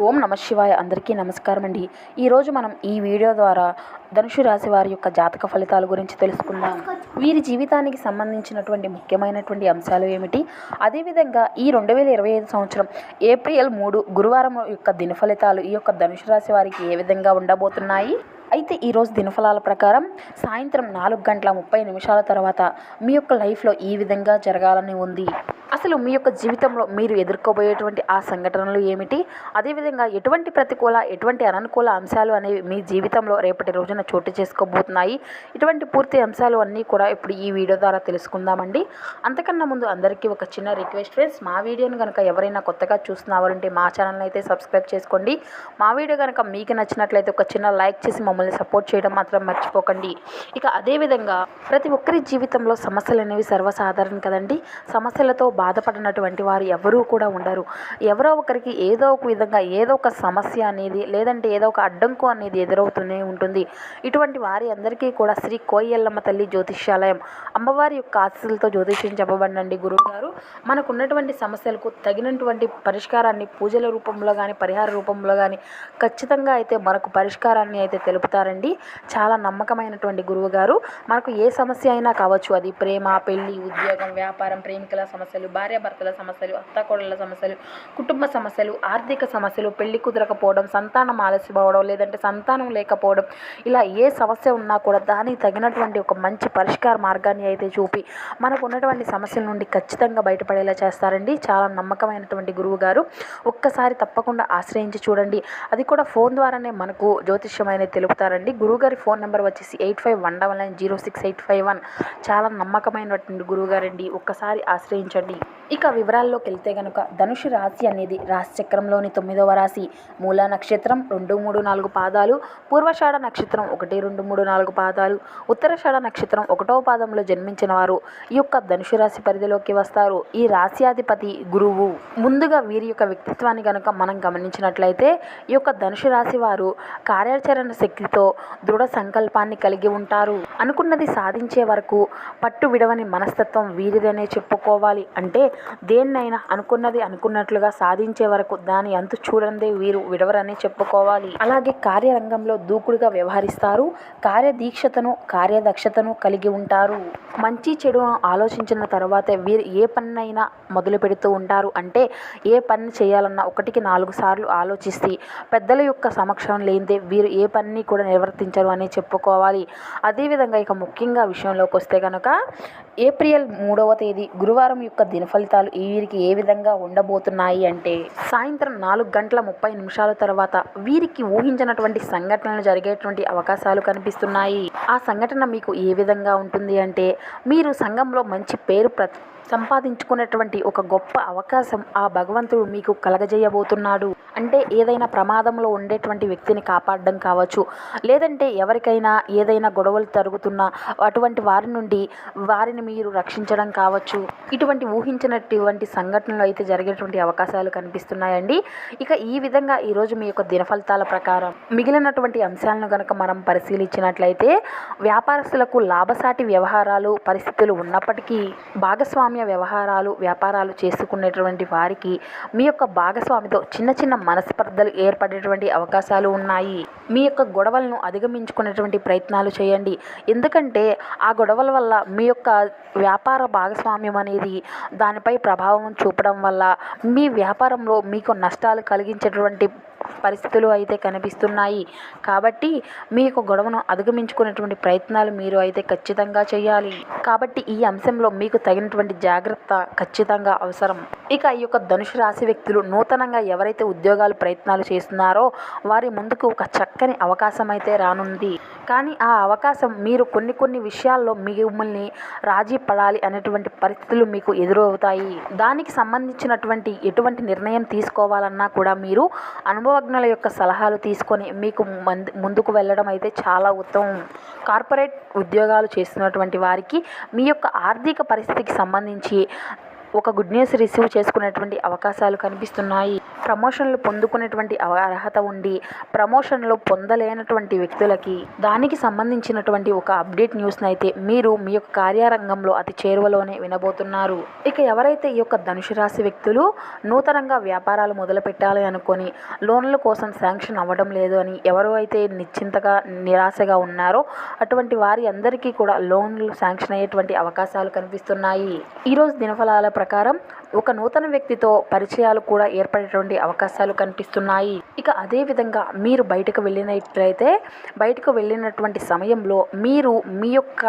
ఓం నమ శివాయ. అందరికీ నమస్కారం అండి. ఈరోజు మనం ఈ వీడియో ద్వారా ధనుషు రాశి వారి యొక్క జాతక ఫలితాల గురించి తెలుసుకుందాం. వీరి జీవితానికి సంబంధించినటువంటి ముఖ్యమైనటువంటి అంశాలు ఏమిటి? అదేవిధంగా ఈ రెండు వేల ఇరవై ఐదు సంవత్సరం ఏప్రిల్ మూడు గురువారం యొక్క దిన ఫలితాలు ఈ యొక్క ధనుషు రాశి వారికి ఏ విధంగా ఉండబోతున్నాయి? అయితే ఈరోజు దినఫలాల ప్రకారం సాయంత్రం నాలుగు గంటల ముప్పై నిమిషాల తర్వాత మీ యొక్క లైఫ్లో ఈ విధంగా జరగాలని ఉంది. అసలు మీ యొక్క జీవితంలో మీరు ఎదుర్కోబోయేటువంటి ఆ సంఘటనలు ఏమిటి? అదేవిధంగా ఎటువంటి ప్రతికూల ఎటువంటి అననుకూల అంశాలు అనేవి మీ జీవితంలో రేపటి రోజున చోటు చేసుకోబోతున్నాయి? ఇటువంటి పూర్తి అంశాలు అన్నీ కూడా ఇప్పుడు ఈ వీడియో ద్వారా తెలుసుకుందామండి. అంతకన్నా ముందు అందరికీ ఒక చిన్న రిక్వెస్ట్ ఫ్రెండ్స్ మా వీడియోని కనుక ఎవరైనా కొత్తగా చూస్తున్నారంటే మా ఛానల్ని అయితే సబ్స్క్రైబ్ చేసుకోండి. మా వీడియో కనుక మీకు నచ్చినట్లయితే ఒక చిన్న లైక్ చేసి మమ్మల్ని సపోర్ట్ చేయడం మాత్రం మర్చిపోకండి. ఇక అదేవిధంగా ప్రతి ఒక్కరి జీవితంలో సమస్యలు అనేవి సర్వసాధారణం కదండి. సమస్యలతో బాధపడినటువంటి వారు ఎవరూ కూడా ఉండరు. ఎవరో ఒకరికి ఏదో ఒక విధంగా ఏదో ఒక సమస్య అనేది లేదంటే ఏదో ఒక అడ్డంకు అనేది ఎదురవుతూనే ఉంటుంది. ఇటువంటి వారి అందరికీ కూడా శ్రీ కోయల్లమ్మ తల్లి జ్యోతిష్యాలయం అమ్మవారి యొక్క ఆశీస్సులతో జ్యోతిష్యం చెప్పబడండి గురువు గారు మనకున్నటువంటి సమస్యలకు తగినటువంటి పరిష్కారాన్ని పూజల రూపంలో కానీ పరిహార రూపంలో కానీ ఖచ్చితంగా అయితే మనకు పరిష్కారాన్ని అయితే తెలుపు తెలుపుతారండి చాలా నమ్మకమైనటువంటి గురువు గారు మనకు ఏ సమస్య అయినా కావచ్చు అది ప్రేమ పెళ్ళి ఉద్యోగం వ్యాపారం ప్రేమికుల సమస్యలు భార్యాభర్తల సమస్యలు అత్తాకోడళ్ళ సమస్యలు కుటుంబ సమస్యలు ఆర్థిక సమస్యలు పెళ్ళి కుదరకపోవడం సంతానం ఆలస్యం లేదంటే సంతానం లేకపోవడం ఇలా ఏ సమస్య ఉన్నా కూడా దానికి తగినటువంటి ఒక మంచి పరిష్కార మార్గాన్ని అయితే చూపి మనకు ఉన్నటువంటి సమస్యల నుండి ఖచ్చితంగా బయటపడేలా చేస్తారండి. చాలా నమ్మకమైనటువంటి గురువు గారు ఒక్కసారి తప్పకుండా ఆశ్రయించి చూడండి. అది కూడా ఫోన్ ద్వారానే మనకు జ్యోతిష్యమైన తెలుపుతారు. చెప్తారండి గురువుగారి ఫోన్ నెంబర్ వచ్చేసి eight five one double nine zero six eight five one. చాలా నమ్మకమైనటువంటి గురువుగారండి ఒక్కసారి ఆశ్రయించండి. ఇక వివరాల్లోకి వెళ్తే కనుక ధనుషు రాశి అనేది రాశి చక్రంలోని తొమ్మిదవ రాశి. మూల నక్షత్రం రెండు మూడు నాలుగు పాదాలు పూర్వషాఢ నక్షత్రం ఒకటి రెండు మూడు నాలుగు పాదాలు ఉత్తరషాఢ నక్షత్రం ఒకటవ పాదంలో జన్మించిన వారు ఈ యొక్క ధనుషు రాశి పరిధిలోకి వస్తారు. ఈ రాశ్యాధిపతి గురువు ముందుగా వీరి యొక్క వ్యక్తిత్వాన్ని కనుక మనం గమనించినట్లయితే ఈ యొక్క ధనుషు రాశి వారు కార్యాచరణ శక్తి శక్తితో దృఢ సంకల్పాన్ని కలిగి ఉంటారు. అనుకున్నది సాధించే వరకు పట్టు విడవని మనస్తత్వం వీరిదనే చెప్పుకోవాలి. అంటే దేన్నైనా అనుకున్నది అనుకున్నట్లుగా సాధించే వరకు దాని అంతు చూడందే వీరు విడవరని చెప్పుకోవాలి. అలాగే కార్యరంగంలో దూకుడుగా వ్యవహరిస్తారు. కార్యదీక్షతను కార్యదక్షతను కలిగి ఉంటారు. మంచి చెడును ఆలోచించిన తర్వాతే వీరు ఏ పన్నైనా మొదలు పెడుతూ ఉంటారు. అంటే ఏ పని చేయాలన్నా ఒకటికి నాలుగు సార్లు ఆలోచిస్తే పెద్దల యొక్క సమక్షం లేనిదే వీరు ఏ పని కూడా నిర్వర్తించరు అని చెప్పుకోవాలి. అదేవిధంగా ఇక ముఖ్యంగా విషయంలోకి వస్తే కనుక ఏప్రిల్ మూడవ తేదీ గురువారం యొక్క దిన ఫలితాలు ఈ వీరికి ఏ విధంగా ఉండబోతున్నాయి అంటే సాయంత్రం నాలుగు గంటల ముప్పై నిమిషాల తర్వాత వీరికి ఊహించినటువంటి సంఘటనలు జరిగేటువంటి అవకాశాలు కనిపిస్తున్నాయి. ఆ సంఘటన మీకు ఏ విధంగా ఉంటుంది అంటే మీరు సంఘంలో మంచి పేరు ప్ర సంపాదించుకునేటువంటి ఒక గొప్ప అవకాశం ఆ భగవంతుడు మీకు కలగజేయబోతున్నాడు. అంటే ఏదైనా ప్రమాదంలో ఉండేటువంటి వ్యక్తిని కాపాడడం కావచ్చు లేదంటే ఎవరికైనా ఏదైనా గొడవలు తరుగుతున్న అటువంటి వారి నుండి వారిని మీరు రక్షించడం కావచ్చు. ఇటువంటి ఊహించినటువంటి సంఘటనలు అయితే జరిగేటువంటి అవకాశాలు కనిపిస్తున్నాయండి. ఇక ఈ విధంగా ఈరోజు మీ యొక్క దిన ఫలితాల ప్రకారం మిగిలినటువంటి అంశాలను కనుక మనం పరిశీలించినట్లయితే వ్యాపారస్తులకు లాభసాటి వ్యవహారాలు పరిస్థితులు ఉన్నప్పటికీ భాగస్వామ్య వ్యవహారాలు వ్యాపారాలు చేసుకునేటువంటి వారికి మీ యొక్క భాగస్వామితో చిన్న చిన్న మనస్పర్ధలు ఏర్పడేటువంటి అవకాశాలు ఉన్నాయి. మీ యొక్క గొడవలను అధిగమించుకునేటువంటి ప్రయత్నాలు చేయండి. ఎందుకంటే ఆ గొడవల వల్ల మీ యొక్క వ్యాపార భాగస్వామ్యం అనేది దానిపై ప్రభావం చూపడం వల్ల మీ వ్యాపారంలో మీకు నష్టాలు కలిగించేటువంటి పరిస్థితులు అయితే కనిపిస్తున్నాయి. కాబట్టి మీ యొక్క గొడవను అధిగమించుకునేటువంటి ప్రయత్నాలు మీరు అయితే ఖచ్చితంగా చేయాలి. కాబట్టి ఈ అంశంలో మీకు తగినటువంటి జాగ్రత్త ఖచ్చితంగా అవసరం. ఇక ఈ యొక్క ధనుషు రాశి వ్యక్తులు నూతనంగా ఎవరైతే ఉద్యోగాలు ప్రయత్నాలు చేస్తున్నారో వారి ముందుకు ఒక చక్కని అవకాశం అయితే రానుంది. కానీ ఆ అవకాశం మీరు కొన్ని కొన్ని విషయాల్లో మిమ్మల్ని రాజీ పడాలి అనేటువంటి పరిస్థితులు మీకు ఎదురవుతాయి. దానికి సంబంధించినటువంటి ఎటువంటి నిర్ణయం తీసుకోవాలన్నా కూడా మీరు అనుభవం అనుభవజ్ఞుల యొక్క సలహాలు తీసుకొని మీకు ముందుకు వెళ్ళడం అయితే చాలా ఉత్తమం. కార్పొరేట్ ఉద్యోగాలు చేస్తున్నటువంటి వారికి మీ యొక్క ఆర్థిక పరిస్థితికి సంబంధించి ఒక గుడ్ న్యూస్ రిసీవ్ చేసుకునేటువంటి అవకాశాలు కనిపిస్తున్నాయి. ప్రమోషన్లు పొందుకునేటువంటి అర్హత ఉండి ప్రమోషన్లు పొందలేనటువంటి వ్యక్తులకి దానికి సంబంధించినటువంటి ఒక అప్డేట్ న్యూస్ని అయితే మీరు మీ యొక్క కార్యారంగంలో అతి చేరువలోనే వినబోతున్నారు. ఇక ఎవరైతే ఈ యొక్క ధనుసు రాశి వ్యక్తులు నూతనంగా వ్యాపారాలు మొదలు పెట్టాలి అనుకొని లోన్ల కోసం శాంక్షన్ అవ్వడం లేదు అని ఎవరు అయితే నిశ్చింతగా నిరాశగా ఉన్నారో అటువంటి వారి అందరికీ కూడా లోన్లు శాంక్షన్ అయ్యేటువంటి అవకాశాలు కనిపిస్తున్నాయి. ఈరోజు దినఫలాల ప్రకారం ఒక నూతన వ్యక్తితో పరిచయాలు కూడా ఏర్పడేటువంటి అవకాశాలు కనిపిస్తున్నాయి. ఇక అదే విధంగా మీరు బయటకు వెళ్ళినట్లయితే బయటకు వెళ్ళినటువంటి సమయంలో మీరు మీ యొక్క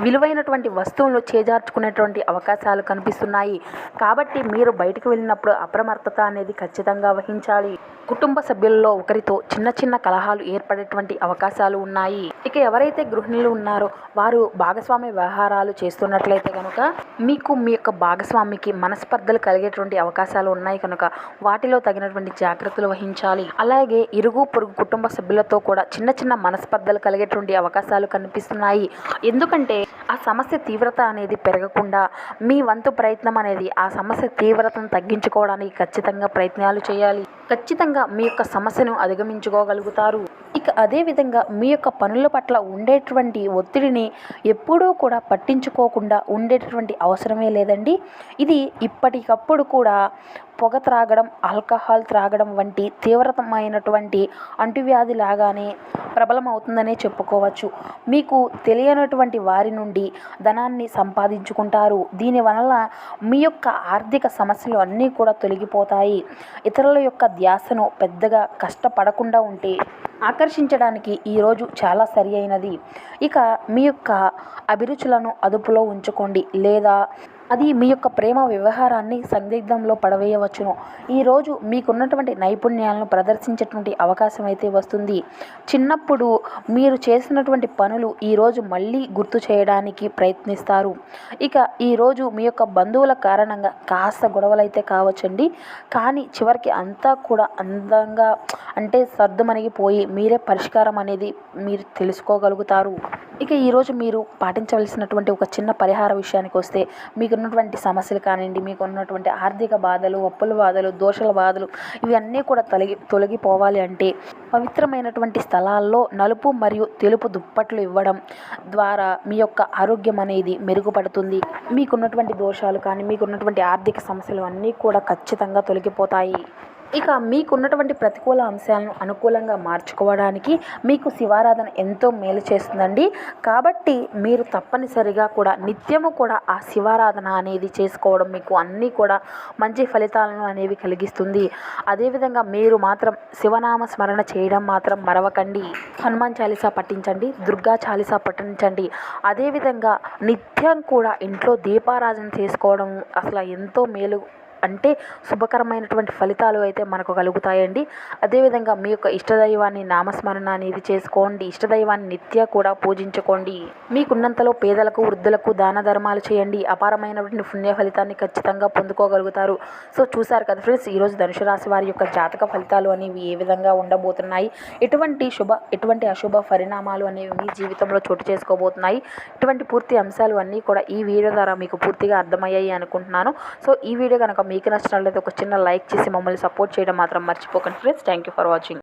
విలువైనటువంటి వస్తువులను చేజార్చుకునేటువంటి అవకాశాలు కనిపిస్తున్నాయి. కాబట్టి మీరు బయటకు వెళ్ళినప్పుడు అప్రమత్తత అనేది ఖచ్చితంగా వహించాలి. కుటుంబ సభ్యుల్లో ఒకరితో చిన్న చిన్న కలహాలు ఏర్పడేటువంటి అవకాశాలు ఉన్నాయి. ఇక ఎవరైతే గృహిణులు ఉన్నారో వారు భాగస్వామ్య వ్యవహారాలు చేస్తున్నట్లయితే కనుక మీకు మీ యొక్క భాగస్వామికి మనస్పర్ధలు కలిగేటువంటి అవకాశాలు ఉన్నాయి కనుక వాటిలో తగినటువంటి జాగ్రత్తలు వహించాలి. అలాగే ఇరుగు పొరుగు కుటుంబ సభ్యులతో కూడా చిన్న చిన్న మనస్పర్ధలు కలిగేటువంటి అవకాశాలు కనిపిస్తున్నాయి. ఎందుకంటే ఆ సమస్య తీవ్రత అనేది పెరగకుండా మీ వంతు ప్రయత్నం అనేది ఆ సమస్య తీవ్రతను తగ్గించుకోవడానికి ఖచ్చితంగా ప్రయత్నాలు చేయాలి. ఖచ్చితంగా మీ యొక్క సమస్యను అధిగమించుకోగలుగుతారు. ఇక అదే విధంగా మీ యొక్క పనుల పట్ల ఉండేటువంటి ఒత్తిడిని ఎప్పుడూ కూడా పట్టించుకోకుండా ఉండేటటువంటి అవసరమే లేదండి. ఇది ఇప్పటికప్పుడు కూడా పొగ త్రాగడం ఆల్కహాల్ త్రాగడం వంటి తీవ్రతమైనటువంటి అంటువ్యాధి లాగానే ప్రబలమవుతుందనే చెప్పుకోవచ్చు. మీకు తెలియనటువంటి వారి నుండి ధనాన్ని సంపాదించుకుంటారు. దీనివల్ల మీ యొక్క ఆర్థిక సమస్యలు అన్నీ కూడా తొలగిపోతాయి. ఇతరుల యొక్క ధ్యాసను పెద్దగా కష్టపడకుండా ఉంటే ఆకర్షించడానికి ఈరోజు చాలా సరి అయినది. ఇక మీ యొక్క అభిరుచులను అదుపులో ఉంచుకోండి. లేదా అది మీ యొక్క ప్రేమ వ్యవహారాన్ని సందిగ్ధంలో పడవేయవచ్చును. ఈరోజు మీకున్నటువంటి నైపుణ్యాలను ప్రదర్శించేటువంటి అవకాశం అయితే వస్తుంది. చిన్నప్పుడు మీరు చేసినటువంటి పనులు ఈరోజు మళ్ళీ గుర్తు చేయడానికి ప్రయత్నిస్తారు. ఇక ఈరోజు మీ యొక్క బంధువుల కారణంగా కాస్త గొడవలు అయితే కావచ్చండి. కానీ చివరికి అంతా కూడా అందంగా అంటే సర్దుమణిగిపోయి మీరే పరిష్కారం అనేది మీరు తెలుసుకోగలుగుతారు. ఇక ఈరోజు మీరు పాటించవలసినటువంటి ఒక చిన్న పరిహార విషయానికి వస్తే మీకు మీకున్నటువంటి సమస్యలు కానివ్వండి మీకు ఉన్నటువంటి ఆర్థిక బాధలు అప్పుల బాధలు దోషల బాధలు ఇవన్నీ కూడా తొలగి తొలగిపోవాలి అంటే పవిత్రమైనటువంటి స్థలాల్లో నలుపు మరియు తెలుపు దుప్పట్లు ఇవ్వడం ద్వారా మీ యొక్క ఆరోగ్యం అనేది మెరుగుపడుతుంది. మీకున్నటువంటి దోషాలు కానీ మీకున్నటువంటి ఆర్థిక సమస్యలు అన్నీ కూడా ఖచ్చితంగా తొలగిపోతాయి. ఇక మీకున్నటువంటి ప్రతికూల అంశాలను అనుకూలంగా మార్చుకోవడానికి మీకు శివారాధన ఎంతో మేలు చేస్తుందండి. కాబట్టి మీరు తప్పనిసరిగా కూడా నిత్యము కూడా ఆ శివారాధన అనేది చేసుకోవడం మీకు అన్నీ కూడా మంచి ఫలితాలను అనేవి కలిగిస్తుంది. అదేవిధంగా మీరు మాత్రం శివనామ స్మరణ చేయడం మాత్రం మరవకండి. హనుమాన్ చాలీసా పఠించండి దుర్గా చాలీసా పఠించండి. అదేవిధంగా నిత్యం కూడా ఇంట్లో దీపారాధన చేసుకోవడం అసలు ఎంతో మేలు అంటే శుభకరమైనటువంటి ఫలితాలు అయితే మనకు కలుగుతాయండి. అదేవిధంగా మీ యొక్క ఇష్టదైవాన్ని నామస్మరణ అనేది చేసుకోండి. ఇష్టదైవాన్ని నిత్య కూడా పూజించుకోండి. మీకున్నంతలో పేదలకు వృద్ధులకు దాన ధర్మాలు చేయండి. అపారమైనటువంటి పుణ్య ఫలితాన్ని ఖచ్చితంగా పొందుకోగలుగుతారు. సో చూసారు కదా ఫ్రెండ్స్ ఈరోజు ధనుసు రాశి వారి యొక్క జాతక ఫలితాలు అనేవి ఏ విధంగా ఉండబోతున్నాయి? ఎటువంటి శుభ ఎటువంటి అశుభ పరిణామాలు అనేవి మీ జీవితంలో చోటు చేసుకోబోతున్నాయి? ఇటువంటి పూర్తి అంశాలు అన్నీ కూడా ఈ వీడియో ద్వారా మీకు పూర్తిగా అర్థమయ్యాయి అనుకుంటున్నాను. సో ఈ వీడియో కనుక మీకు నచ్చినట్లయితే ఒక చిన్న లైక్ చేసి మమ్మల్ని సపోర్ట్ చేయడం మాత్రం మర్చిపోకండి friends. Thank you for watching